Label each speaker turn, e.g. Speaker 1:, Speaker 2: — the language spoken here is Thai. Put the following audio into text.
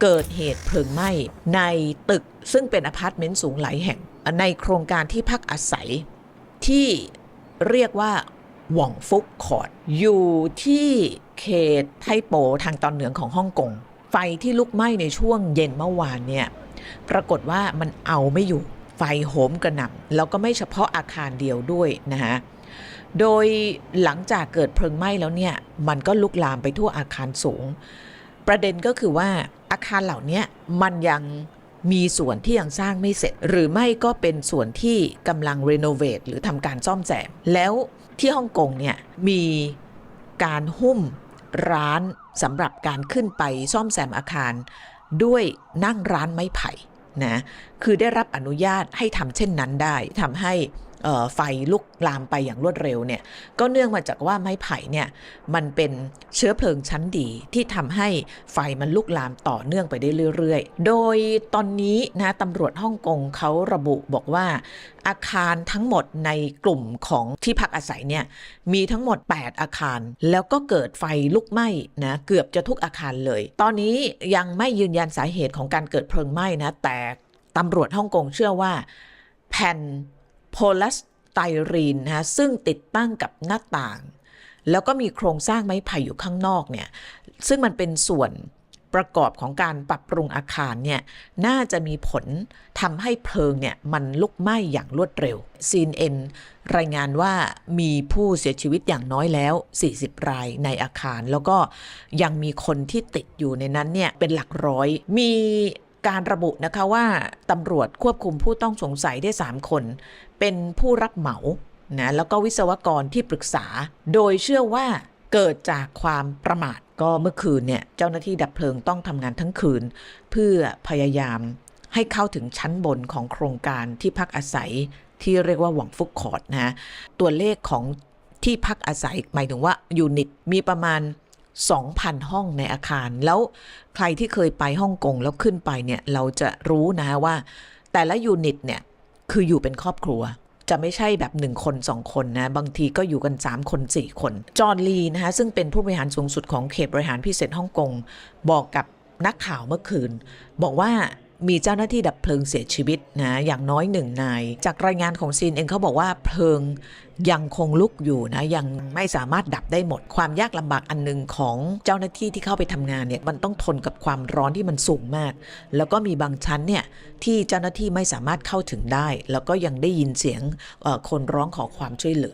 Speaker 1: เกิดเหตุเพลิงไหม้ในตึกซึ่งเป็นอพาร์ตเมนต์สูงหลายแห่ง ในโครงการที่พักอาศัย ที่เรียกว่าหว่องฟุกคอร์ดอยู่ที่เขตไทโปทางตอนเหนือของฮ่องกง ไฟที่ลุกไหม้ในช่วงเย็นเมื่อวานเนี่ยปรากฏว่ามันเอาไม่อยู่ไฟโหมกระหน่ำแล้วก็ไม่เฉพาะอาคารเดียวด้วยนะฮะโดยหลังจากเกิดเพลิงไหม้แล้วเนี่ยมันก็ลุกลามไปทั่วอาคารสูง ประเด็นก็คือว่า อาคารเหล่านี้มันยังมีส่วนที่ยังสร้างไม่เสร็จ หรือไม่ก็เป็นส่วนที่กำลังรีโนเวทหรือทำการซ่อมแซมแล้วที่ฮ่องกงเนี่ยมีการหุ้มร้านสำหรับการขึ้นไปซ่อมแซมอาคาร ด้วยนั่งร้านไม้ไผ่นะคือได้รับอนุญาตให้ทำเช่นนั้นได้ทำให้ ไฟลุกลามไปอย่างรวดเร็วเนี่ยก็เนื่องมาจากว่าไม้ไผ่เนี่ยมันเป็นเชื้อเพลิงชั้นดีที่ทำให้ไฟมันลุกลามต่อเนื่องไปได้เรื่อยๆ โดยตอนนี้นะตำรวจฮ่องกงเขาระบุบอกว่าอาคารทั้งหมดในกลุ่มของที่พักอาศัยเนี่ยมีทั้งหมด 8 อาคาร แล้วก็เกิดไฟลุกไหม้นะเกือบจะทุกอาคารเลย ตอนนี้ยังไม่ยืนยันสาเหตุของการเกิดเพลิงไหม้นะแต่ตำรวจฮ่องกงเชื่อว่าแผ่น พลัสไตรีนนะซึ่งติดตั้งกับหน้าต่าง แล้วก็มีโครงสร้างไม้ไผ่อยู่ข้างนอกเนี่ยซึ่งมันเป็นส่วนประกอบของการปรับปรุงอาคารเนี่ยน่าจะมีผลทำให้เพลิงเนี่ยมันลุกไหม้อย่างรวดเร็ว CNN รายงานว่ามีผู้เสียชีวิตอย่างน้อยแล้ว 40 รายในอาคาร แล้วก็ยังมีคนที่ติดอยู่ในนั้นเนี่ยเป็นหลักร้อย มี การระบุนะคะว่าตำรวจควบคุมผู้ต้องสงสัยได้ 3 คน เป็นผู้รับเหมานะแล้วก็วิศวกรที่ปรึกษา โดยเชื่อว่าเกิดจากความประมาทก็เมื่อคืนเนี่ยเจ้าหน้าที่ดับเพลิงต้องทำงานทั้งคืน เพื่อพยายามให้เข้าถึงชั้นบนของโครงการที่พักอาศัยที่เรียกว่าหวังฟุกคอร์ดนะตัวเลขของที่พักอาศัยหมายถึงว่ายูนิตมีประมาณ 2,000 ห้องในอาคาร แล้วใครที่เคยไปฮ่องกงแล้วขึ้นไปเนี่ยเราจะรู้นะว่า แต่ละยูนิตเนี่ยคืออยู่เป็นครอบครัว จะไม่ใช่แบบ 1 คน 2 คนนะ บางทีก็อยู่กัน 3 คน 4 คน จอร์นลีนะคะซึ่งเป็นผู้บริหารสูงสุดของเขตบริหารพิเศษฮ่องกงบอกกับนักข่าวเมื่อคืน บอกว่า มีเจ้าหน้าที่ดับเพลิงเสียชีวิตนะอย่างน้อยหนึ่งนาย จากรายงานของซีนเองเขาบอกว่าเพลิงยังคงลุกอยู่นะยังไม่สามารถดับได้หมด ความยากลำบากอันหนึ่งของเจ้าหน้าที่ที่เข้าไปทำงานเนี่ยมันต้องทนกับความร้อนที่มันสูงมาก แล้วก็มีบางชั้นเนี่ยที่เจ้าหน้าที่ไม่สามารถเข้าถึงได้ แล้วก็ยังได้ยินเสียงคนร้องขอความช่วยเหลือ